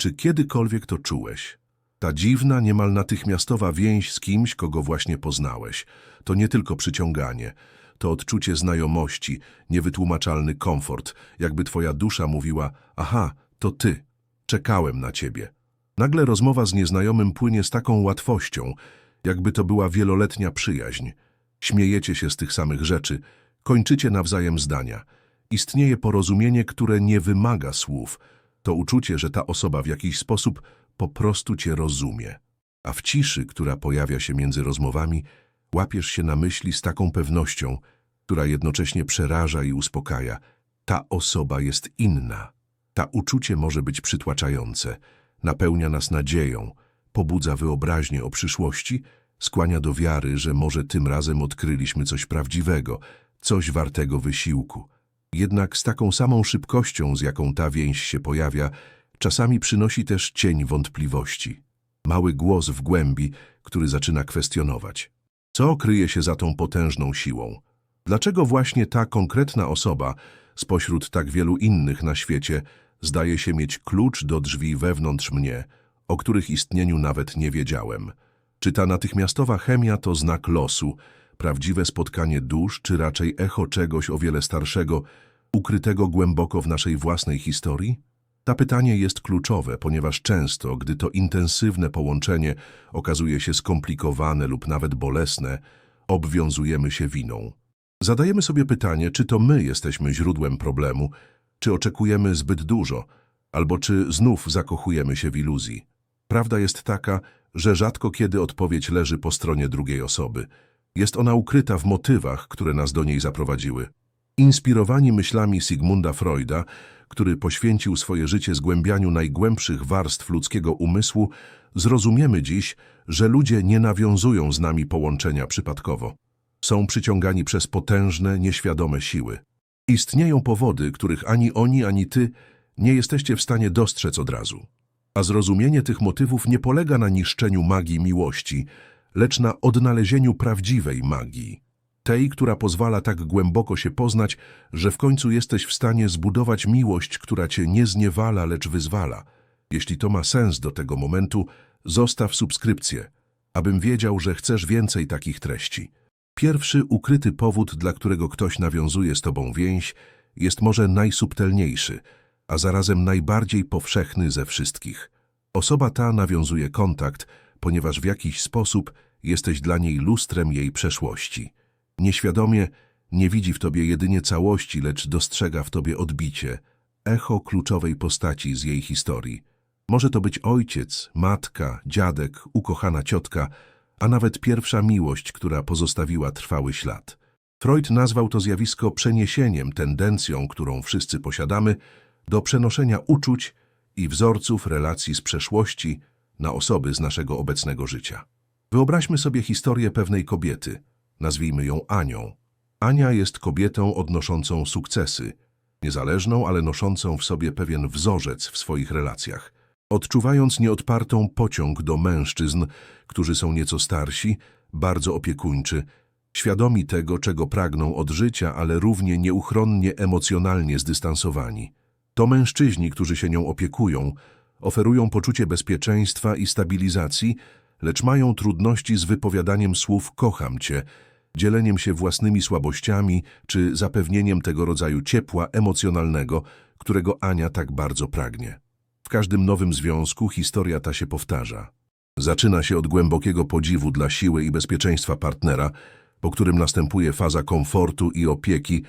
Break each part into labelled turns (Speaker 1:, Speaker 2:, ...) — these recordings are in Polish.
Speaker 1: Czy kiedykolwiek to czułeś? Ta dziwna, niemal natychmiastowa więź z kimś, kogo właśnie poznałeś, to nie tylko przyciąganie, to odczucie znajomości, niewytłumaczalny komfort, jakby twoja dusza mówiła, aha, to ty, czekałem na ciebie. Nagle rozmowa z nieznajomym płynie z taką łatwością, jakby to była wieloletnia przyjaźń. Śmiejecie się z tych samych rzeczy, kończycie nawzajem zdania. Istnieje porozumienie, które nie wymaga słów. To uczucie, że ta osoba w jakiś sposób po prostu cię rozumie. A w ciszy, która pojawia się między rozmowami, łapiesz się na myśli z taką pewnością, która jednocześnie przeraża i uspokaja. Ta osoba jest inna. Ta uczucie może być przytłaczające, napełnia nas nadzieją, pobudza wyobraźnię o przyszłości, skłania do wiary, że może tym razem odkryliśmy coś prawdziwego, coś wartego wysiłku. Jednak z taką samą szybkością, z jaką ta więź się pojawia, czasami przynosi też cień wątpliwości. Mały głos w głębi, który zaczyna kwestionować. Co kryje się za tą potężną siłą? Dlaczego właśnie ta konkretna osoba, spośród tak wielu innych na świecie, zdaje się mieć klucz do drzwi wewnątrz mnie, o których istnieniu nawet nie wiedziałem? Czy ta natychmiastowa chemia to znak losu, prawdziwe spotkanie dusz, czy raczej echo czegoś o wiele starszego, ukrytego głęboko w naszej własnej historii? Ta pytanie jest kluczowe, ponieważ często, gdy to intensywne połączenie okazuje się skomplikowane lub nawet bolesne, obwiązujemy się winą. Zadajemy sobie pytanie, czy to my jesteśmy źródłem problemu, czy oczekujemy zbyt dużo, albo czy znów zakochujemy się w iluzji. Prawda jest taka, że rzadko kiedy odpowiedź leży po stronie drugiej osoby. Jest ona ukryta w motywach, które nas do niej zaprowadziły. Inspirowani myślami Sigmunda Freuda, który poświęcił swoje życie zgłębianiu najgłębszych warstw ludzkiego umysłu, zrozumiemy dziś, że ludzie nie nawiązują z nami połączenia przypadkowo. Są przyciągani przez potężne, nieświadome siły. Istnieją powody, których ani oni, ani ty nie jesteście w stanie dostrzec od razu. A zrozumienie tych motywów nie polega na niszczeniu magii miłości, lecz na odnalezieniu prawdziwej magii. Tej, która pozwala tak głęboko się poznać, że w końcu jesteś w stanie zbudować miłość, która cię nie zniewala, lecz wyzwala. Jeśli to ma sens do tego momentu, zostaw subskrypcję, abym wiedział, że chcesz więcej takich treści. Pierwszy ukryty powód, dla którego ktoś nawiązuje z tobą więź, jest może najsubtelniejszy, a zarazem najbardziej powszechny ze wszystkich. Osoba ta nawiązuje kontakt, ponieważ w jakiś sposób jesteś dla niej lustrem jej przeszłości. Nieświadomie nie widzi w tobie jedynie całości, lecz dostrzega w tobie odbicie, echo kluczowej postaci z jej historii. Może to być ojciec, matka, dziadek, ukochana ciotka, a nawet pierwsza miłość, która pozostawiła trwały ślad. Freud nazwał to zjawisko przeniesieniem, tendencją, którą wszyscy posiadamy, do przenoszenia uczuć i wzorców relacji z przeszłości na osoby z naszego obecnego życia. Wyobraźmy sobie historię pewnej kobiety, nazwijmy ją Anią. Ania jest kobietą odnoszącą sukcesy, niezależną, ale noszącą w sobie pewien wzorzec w swoich relacjach. Odczuwając nieodpartą pociąg do mężczyzn, którzy są nieco starsi, bardzo opiekuńczy, świadomi tego, czego pragną od życia, ale równie nieuchronnie emocjonalnie zdystansowani. To mężczyźni, którzy się nią opiekują, oferują poczucie bezpieczeństwa i stabilizacji, lecz mają trudności z wypowiadaniem słów kocham cię, dzieleniem się własnymi słabościami czy zapewnieniem tego rodzaju ciepła emocjonalnego, którego Ania tak bardzo pragnie. W każdym nowym związku historia ta się powtarza. Zaczyna się od głębokiego podziwu dla siły i bezpieczeństwa partnera, po którym następuje faza komfortu i opieki,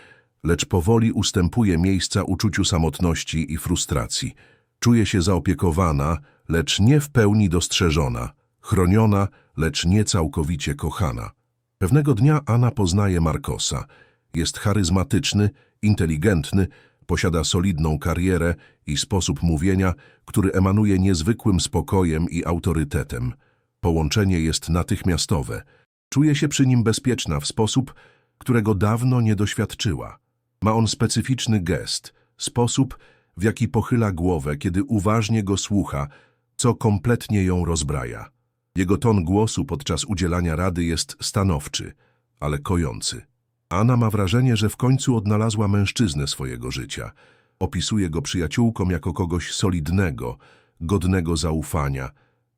Speaker 1: lecz powoli ustępuje miejsca uczuciu samotności i frustracji. Czuje się zaopiekowana, lecz nie w pełni dostrzeżona, chroniona, lecz nie całkowicie kochana. Pewnego dnia Anna poznaje Markosa. Jest charyzmatyczny, inteligentny, posiada solidną karierę i sposób mówienia, który emanuje niezwykłym spokojem i autorytetem. Połączenie jest natychmiastowe. Czuje się przy nim bezpieczna w sposób, którego dawno nie doświadczyła. Ma on specyficzny gest, sposób, w jaki pochyla głowę, kiedy uważnie go słucha, co kompletnie ją rozbraja. Jego ton głosu podczas udzielania rady jest stanowczy, ale kojący. Anna ma wrażenie, że w końcu odnalazła mężczyznę swojego życia. Opisuje go przyjaciółkom jako kogoś solidnego, godnego zaufania,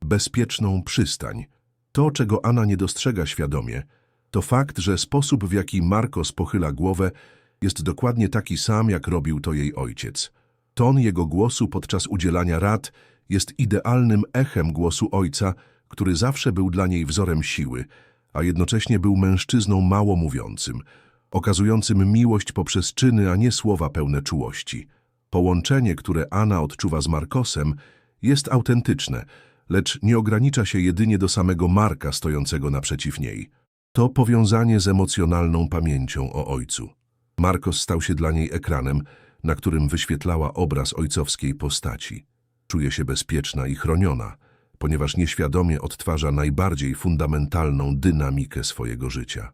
Speaker 1: bezpieczną przystań. To, czego Anna nie dostrzega świadomie, to fakt, że sposób, w jaki Marcos pochyla głowę, jest dokładnie taki sam, jak robił to jej ojciec. Ton jego głosu podczas udzielania rad jest idealnym echem głosu ojca, który zawsze był dla niej wzorem siły, a jednocześnie był mężczyzną mało mówiącym, okazującym miłość poprzez czyny, a nie słowa pełne czułości. Połączenie, które Anna odczuwa z Markosem, jest autentyczne, lecz nie ogranicza się jedynie do samego Marka stojącego naprzeciw niej. To powiązanie z emocjonalną pamięcią o ojcu. Markos stał się dla niej ekranem, na którym wyświetlała obraz ojcowskiej postaci. Czuje się bezpieczna i chroniona, ponieważ nieświadomie odtwarza najbardziej fundamentalną dynamikę swojego życia.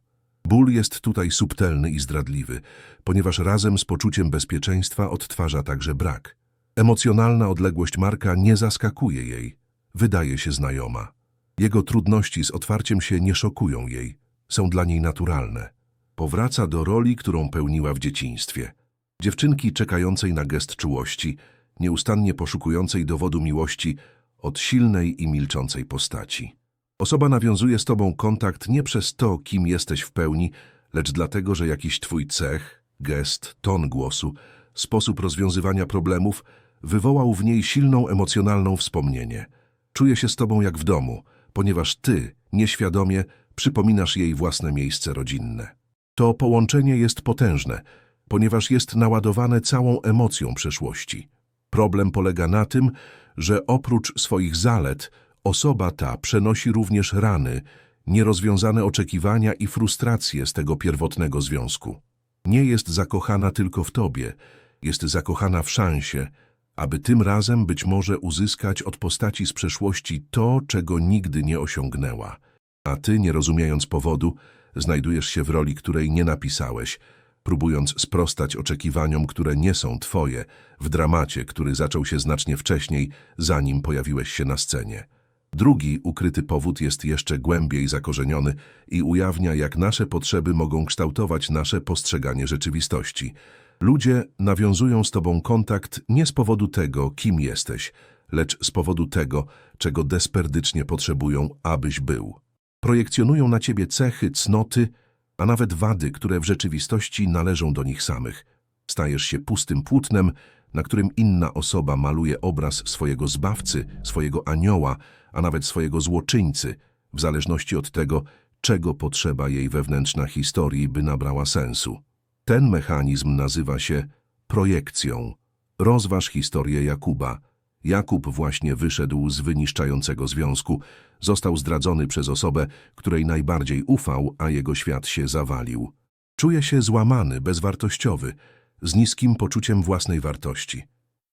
Speaker 1: Ból jest tutaj subtelny i zdradliwy, ponieważ razem z poczuciem bezpieczeństwa odtwarza także brak. Emocjonalna odległość Marka nie zaskakuje jej, wydaje się znajoma. Jego trudności z otwarciem się nie szokują jej, są dla niej naturalne. Powraca do roli, którą pełniła w dzieciństwie. Dziewczynki czekającej na gest czułości, nieustannie poszukującej dowodu miłości od silnej i milczącej postaci. Osoba nawiązuje z tobą kontakt nie przez to, kim jesteś w pełni, lecz dlatego, że jakiś twój cech, gest, ton głosu, sposób rozwiązywania problemów wywołał w niej silną emocjonalną wspomnienie. Czuje się z tobą jak w domu, ponieważ ty, nieświadomie, przypominasz jej własne miejsce rodzinne. To połączenie jest potężne, ponieważ jest naładowane całą emocją przeszłości. Problem polega na tym, że oprócz swoich zalet osoba ta przenosi również rany, nierozwiązane oczekiwania i frustracje z tego pierwotnego związku. Nie jest zakochana tylko w tobie, jest zakochana w szansie, aby tym razem być może uzyskać od postaci z przeszłości to, czego nigdy nie osiągnęła. A ty, nie rozumiejąc powodu, znajdujesz się w roli, której nie napisałeś, próbując sprostać oczekiwaniom, które nie są twoje, w dramacie, który zaczął się znacznie wcześniej, zanim pojawiłeś się na scenie. Drugi, ukryty powód jest jeszcze głębiej zakorzeniony i ujawnia, jak nasze potrzeby mogą kształtować nasze postrzeganie rzeczywistości. Ludzie nawiązują z tobą kontakt nie z powodu tego, kim jesteś, lecz z powodu tego, czego desperdycznie potrzebują, abyś był. Projekcjonują na ciebie cechy, cnoty, a nawet wady, które w rzeczywistości należą do nich samych. Stajesz się pustym płótnem, na którym inna osoba maluje obraz swojego zbawcy, swojego anioła, a nawet swojego złoczyńcy, w zależności od tego, czego potrzeba jej wewnętrzna historii, by nabrała sensu. Ten mechanizm nazywa się projekcją. Rozważ historię Jakuba. Jakub właśnie wyszedł z wyniszczającego związku, został zdradzony przez osobę, której najbardziej ufał, a jego świat się zawalił. Czuje się złamany, bezwartościowy, z niskim poczuciem własnej wartości.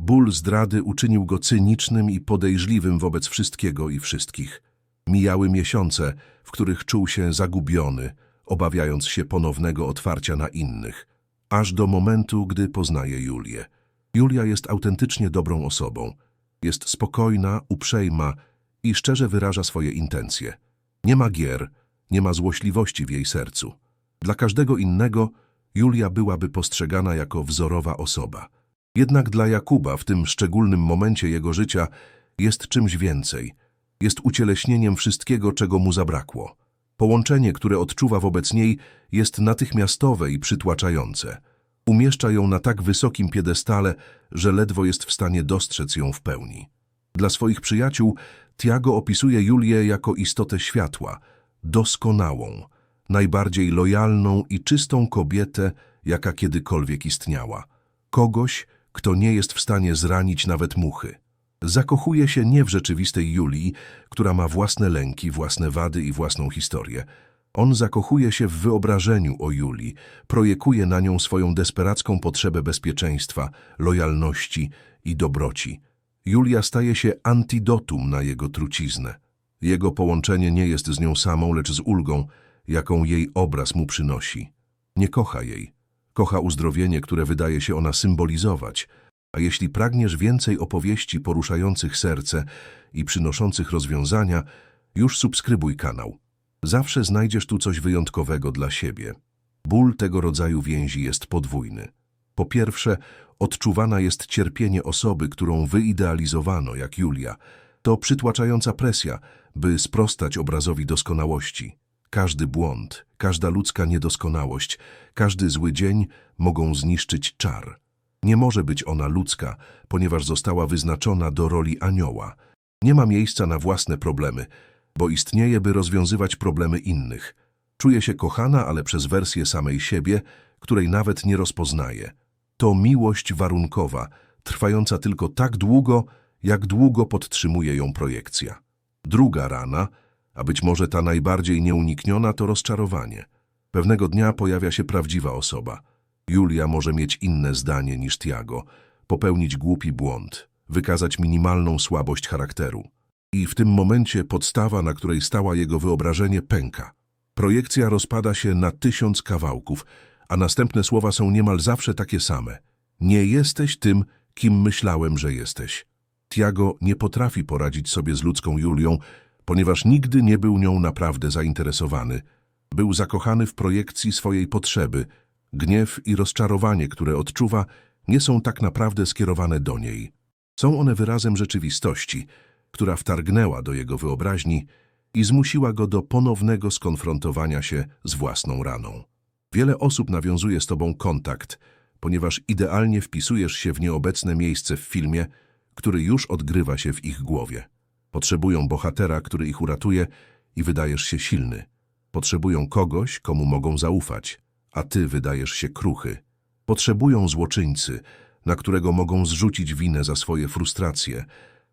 Speaker 1: Ból zdrady uczynił go cynicznym i podejrzliwym wobec wszystkiego i wszystkich. Mijały miesiące, w których czuł się zagubiony, obawiając się ponownego otwarcia na innych, aż do momentu, gdy poznaje Julię. Julia jest autentycznie dobrą osobą. Jest spokojna, uprzejma i szczerze wyraża swoje intencje. Nie ma gier, nie ma złośliwości w jej sercu. Dla każdego innego Julia byłaby postrzegana jako wzorowa osoba. Jednak dla Jakuba w tym szczególnym momencie jego życia jest czymś więcej. Jest ucieleśnieniem wszystkiego, czego mu zabrakło. Połączenie, które odczuwa wobec niej, jest natychmiastowe i przytłaczające. Umieszcza ją na tak wysokim piedestale, że ledwo jest w stanie dostrzec ją w pełni. Dla swoich przyjaciół Tiago opisuje Julię jako istotę światła, doskonałą, najbardziej lojalną i czystą kobietę, jaka kiedykolwiek istniała. Kogoś, kto nie jest w stanie zranić nawet muchy. Zakochuje się nie w rzeczywistej Julii, która ma własne lęki, własne wady i własną historię. On zakochuje się w wyobrażeniu o Julii, projekuje na nią swoją desperacką potrzebę bezpieczeństwa, lojalności i dobroci. Julia staje się antidotum na jego truciznę. Jego połączenie nie jest z nią samą, lecz z ulgą, jaką jej obraz mu przynosi. Nie kocha jej. Kocha uzdrowienie, które wydaje się ona symbolizować. A jeśli pragniesz więcej opowieści poruszających serce i przynoszących rozwiązania, już subskrybuj kanał. Zawsze znajdziesz tu coś wyjątkowego dla siebie. Ból tego rodzaju więzi jest podwójny. Po pierwsze, odczuwana jest cierpienie osoby, którą wyidealizowano, jak Julia. To przytłaczająca presja, by sprostać obrazowi doskonałości. Każdy błąd, każda ludzka niedoskonałość, każdy zły dzień mogą zniszczyć czar. Nie może być ona ludzka, ponieważ została wyznaczona do roli anioła. Nie ma miejsca na własne problemy, bo istnieje, by rozwiązywać problemy innych. Czuje się kochana, ale przez wersję samej siebie, której nawet nie rozpoznaje. To miłość warunkowa, trwająca tylko tak długo, jak długo podtrzymuje ją projekcja. Druga rana, a być może ta najbardziej nieunikniona, to rozczarowanie. Pewnego dnia pojawia się prawdziwa osoba. Julia może mieć inne zdanie niż Tiago, popełnić głupi błąd, wykazać minimalną słabość charakteru. I w tym momencie podstawa, na której stała jego wyobrażenie, pęka. Projekcja rozpada się na tysiąc kawałków, a następne słowa są niemal zawsze takie same. Nie jesteś tym, kim myślałem, że jesteś. Tiago nie potrafi poradzić sobie z ludzką Julią, ponieważ nigdy nie był nią naprawdę zainteresowany. Był zakochany w projekcji swojej potrzeby. Gniew i rozczarowanie, które odczuwa, nie są tak naprawdę skierowane do niej. Są one wyrazem rzeczywistości, która wtargnęła do jego wyobraźni i zmusiła go do ponownego skonfrontowania się z własną raną. Wiele osób nawiązuje z tobą kontakt, ponieważ idealnie wpisujesz się w nieobecne miejsce w filmie, który już odgrywa się w ich głowie. Potrzebują bohatera, który ich uratuje i wydajesz się silny. Potrzebują kogoś, komu mogą zaufać, a ty wydajesz się kruchy. Potrzebują złoczyńcy, na którego mogą zrzucić winę za swoje frustracje,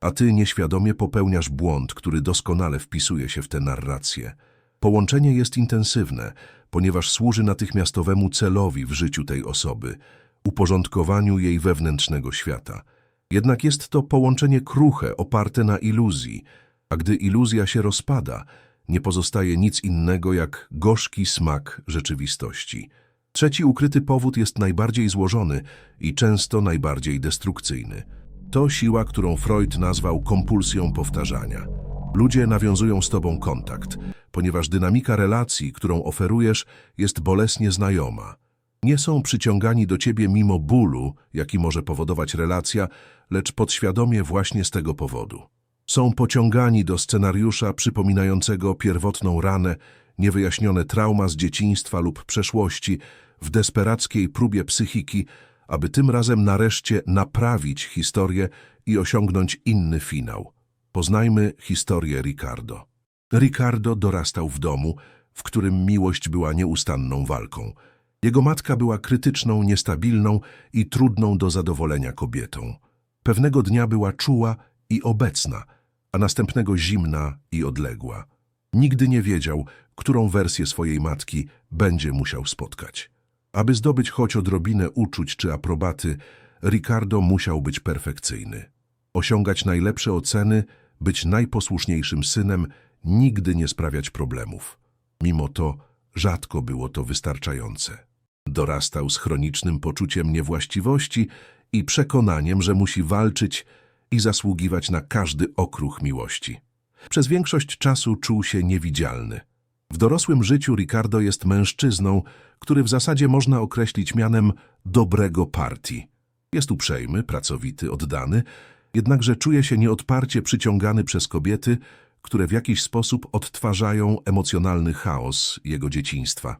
Speaker 1: a ty nieświadomie popełniasz błąd, który doskonale wpisuje się w tę narrację. Połączenie jest intensywne, ponieważ służy natychmiastowemu celowi w życiu tej osoby, uporządkowaniu jej wewnętrznego świata. Jednak jest to połączenie kruche, oparte na iluzji, a gdy iluzja się rozpada, nie pozostaje nic innego jak gorzki smak rzeczywistości. Trzeci ukryty powód jest najbardziej złożony i często najbardziej destrukcyjny. To siła, którą Freud nazwał kompulsją powtarzania. Ludzie nawiązują z tobą kontakt, ponieważ dynamika relacji, którą oferujesz, jest bolesnie znajoma. Nie są przyciągani do ciebie mimo bólu, jaki może powodować relacja, lecz podświadomie właśnie z tego powodu. Są pociągani do scenariusza przypominającego pierwotną ranę, niewyjaśnione trauma z dzieciństwa lub przeszłości, w desperackiej próbie psychiki, aby tym razem nareszcie naprawić historię i osiągnąć inny finał. Poznajmy historię Ricardo. Ricardo dorastał w domu, w którym miłość była nieustanną walką. Jego matka była krytyczną, niestabilną i trudną do zadowolenia kobietą. Pewnego dnia była czuła i obecna, a następnego zimna i odległa. Nigdy nie wiedział, którą wersję swojej matki będzie musiał spotkać. Aby zdobyć choć odrobinę uczuć czy aprobaty, Ricardo musiał być perfekcyjny. Osiągać najlepsze oceny, być najposłuszniejszym synem, nigdy nie sprawiać problemów. Mimo to rzadko było to wystarczające. Dorastał z chronicznym poczuciem niewłaściwości i przekonaniem, że musi walczyć i zasługiwać na każdy okruch miłości. Przez większość czasu czuł się niewidzialny. W dorosłym życiu Ricardo jest mężczyzną, który w zasadzie można określić mianem dobrego partii. Jest uprzejmy, pracowity, oddany, jednakże czuje się nieodparcie przyciągany przez kobiety, które w jakiś sposób odtwarzają emocjonalny chaos jego dzieciństwa.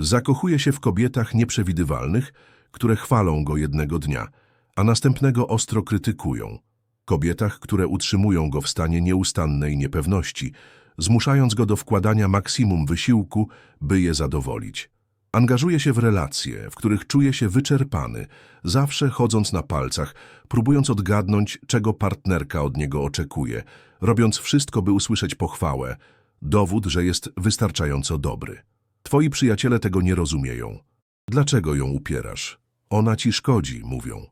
Speaker 1: Zakochuje się w kobietach nieprzewidywalnych, które chwalą go jednego dnia, a następnego ostro krytykują. Kobietach, które utrzymują go w stanie nieustannej niepewności, zmuszając go do wkładania maksimum wysiłku, by je zadowolić. Angażuje się w relacje, w których czuje się wyczerpany, zawsze chodząc na palcach, próbując odgadnąć, czego partnerka od niego oczekuje, robiąc wszystko, by usłyszeć pochwałę, dowód, że jest wystarczająco dobry. Twoi przyjaciele tego nie rozumieją. Dlaczego ją upierasz? Ona ci szkodzi, mówią.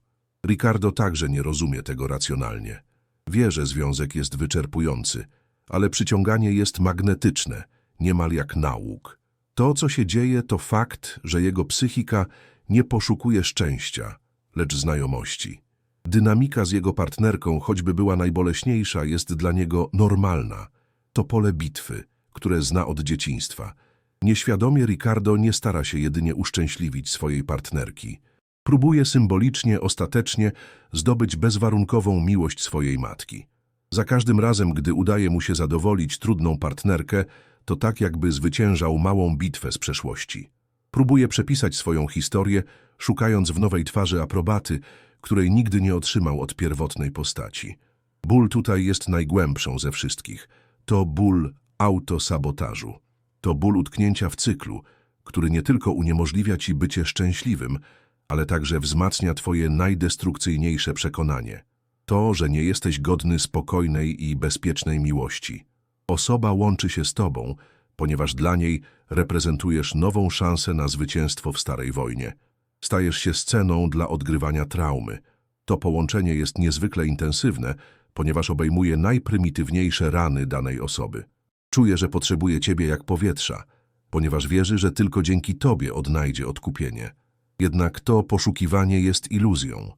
Speaker 1: Ricardo także nie rozumie tego racjonalnie. Wie, że związek jest wyczerpujący, ale przyciąganie jest magnetyczne, niemal jak nauk. To, co się dzieje, to fakt, że jego psychika nie poszukuje szczęścia, lecz znajomości. Dynamika z jego partnerką, choćby była najboleśniejsza, jest dla niego normalna. To pole bitwy, które zna od dzieciństwa. Nieświadomie Ricardo nie stara się jedynie uszczęśliwić swojej partnerki. Próbuje symbolicznie, ostatecznie zdobyć bezwarunkową miłość swojej matki. Za każdym razem, gdy udaje mu się zadowolić trudną partnerkę, to tak jakby zwyciężał małą bitwę z przeszłości. Próbuje przepisać swoją historię, szukając w nowej twarzy aprobaty, której nigdy nie otrzymał od pierwotnej postaci. Ból tutaj jest najgłębszą ze wszystkich. To ból autosabotażu. To ból utknięcia w cyklu, który nie tylko uniemożliwia ci bycie szczęśliwym, ale także wzmacnia twoje najdestrukcyjniejsze przekonanie. To, że nie jesteś godny spokojnej i bezpiecznej miłości. Osoba łączy się z tobą, ponieważ dla niej reprezentujesz nową szansę na zwycięstwo w starej wojnie. Stajesz się sceną dla odgrywania traumy. To połączenie jest niezwykle intensywne, ponieważ obejmuje najprymitywniejsze rany danej osoby. Czuje, że potrzebuje ciebie jak powietrza, ponieważ wierzy, że tylko dzięki tobie odnajdzie odkupienie. Jednak to poszukiwanie jest iluzją.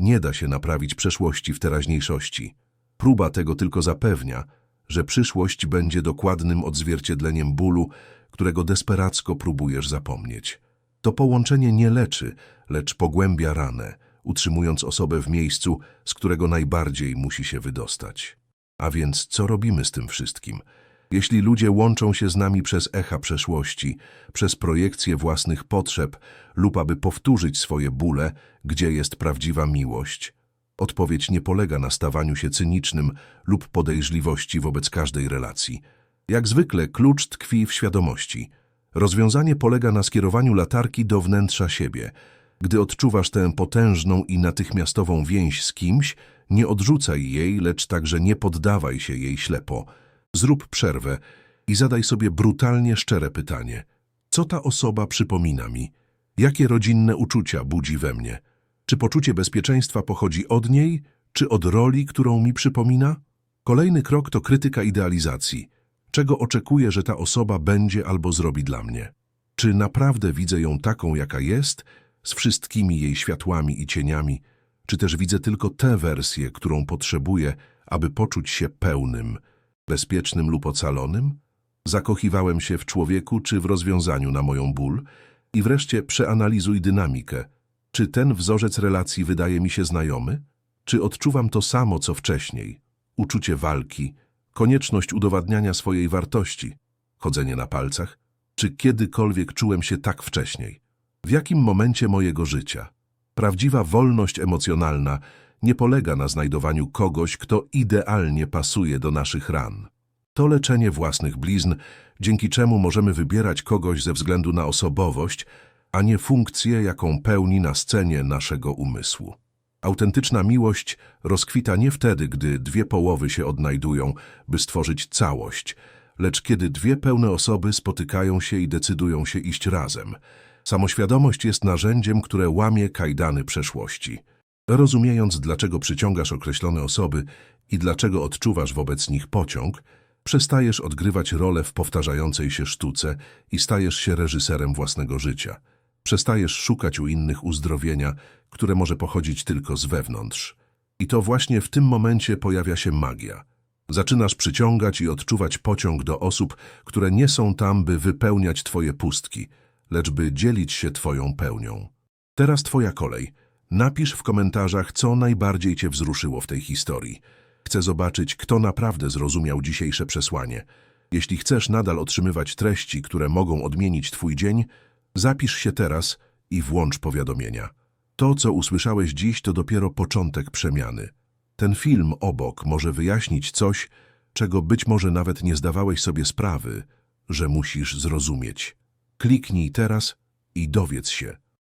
Speaker 1: Nie da się naprawić przeszłości w teraźniejszości. Próba tego tylko zapewnia, że przyszłość będzie dokładnym odzwierciedleniem bólu, którego desperacko próbujesz zapomnieć. To połączenie nie leczy, lecz pogłębia ranę, utrzymując osobę w miejscu, z którego najbardziej musi się wydostać. A więc co robimy z tym wszystkim? Jeśli ludzie łączą się z nami przez echa przeszłości, przez projekcję własnych potrzeb lub aby powtórzyć swoje bóle, gdzie jest prawdziwa miłość, odpowiedź nie polega na stawaniu się cynicznym lub podejrzliwości wobec każdej relacji. Jak zwykle klucz tkwi w świadomości. Rozwiązanie polega na skierowaniu latarki do wnętrza siebie. Gdy odczuwasz tę potężną i natychmiastową więź z kimś, nie odrzucaj jej, lecz także nie poddawaj się jej ślepo. Zrób przerwę i zadaj sobie brutalnie szczere pytanie. Co ta osoba przypomina mi? Jakie rodzinne uczucia budzi we mnie? Czy poczucie bezpieczeństwa pochodzi od niej, czy od roli, którą mi przypomina? Kolejny krok to krytyka idealizacji. Czego oczekuję, że ta osoba będzie albo zrobi dla mnie? Czy naprawdę widzę ją taką, jaka jest, z wszystkimi jej światłami i cieniami, czy też widzę tylko tę wersję, którą potrzebuję, aby poczuć się pełnym, bezpiecznym lub ocalonym? Zakochiwałem się w człowieku czy w rozwiązaniu na moją ból? I wreszcie przeanalizuj dynamikę. Czy ten wzorzec relacji wydaje mi się znajomy? Czy odczuwam to samo, co wcześniej? Uczucie walki, konieczność udowadniania swojej wartości, chodzenie na palcach? Czy kiedykolwiek czułem się tak wcześniej? W jakim momencie mojego życia? Prawdziwa wolność emocjonalna nie polega na znajdowaniu kogoś, kto idealnie pasuje do naszych ran. To leczenie własnych blizn, dzięki czemu możemy wybierać kogoś ze względu na osobowość, a nie funkcję, jaką pełni na scenie naszego umysłu. Autentyczna miłość rozkwita nie wtedy, gdy dwie połowy się odnajdują, by stworzyć całość, lecz kiedy dwie pełne osoby spotykają się i decydują się iść razem. Samoświadomość jest narzędziem, które łamie kajdany przeszłości. Rozumiejąc, dlaczego przyciągasz określone osoby i dlaczego odczuwasz wobec nich pociąg, przestajesz odgrywać rolę w powtarzającej się sztuce i stajesz się reżyserem własnego życia. Przestajesz szukać u innych uzdrowienia, które może pochodzić tylko z wewnątrz. I to właśnie w tym momencie pojawia się magia. Zaczynasz przyciągać i odczuwać pociąg do osób, które nie są tam, by wypełniać twoje pustki, lecz by dzielić się twoją pełnią. Teraz twoja kolej. Napisz w komentarzach, co najbardziej cię wzruszyło w tej historii. Chcę zobaczyć, kto naprawdę zrozumiał dzisiejsze przesłanie. Jeśli chcesz nadal otrzymywać treści, które mogą odmienić twój dzień, zapisz się teraz i włącz powiadomienia. To, co usłyszałeś dziś, to dopiero początek przemiany. Ten film obok może wyjaśnić coś, czego być może nawet nie zdawałeś sobie sprawy, że musisz zrozumieć. Kliknij teraz i dowiedz się,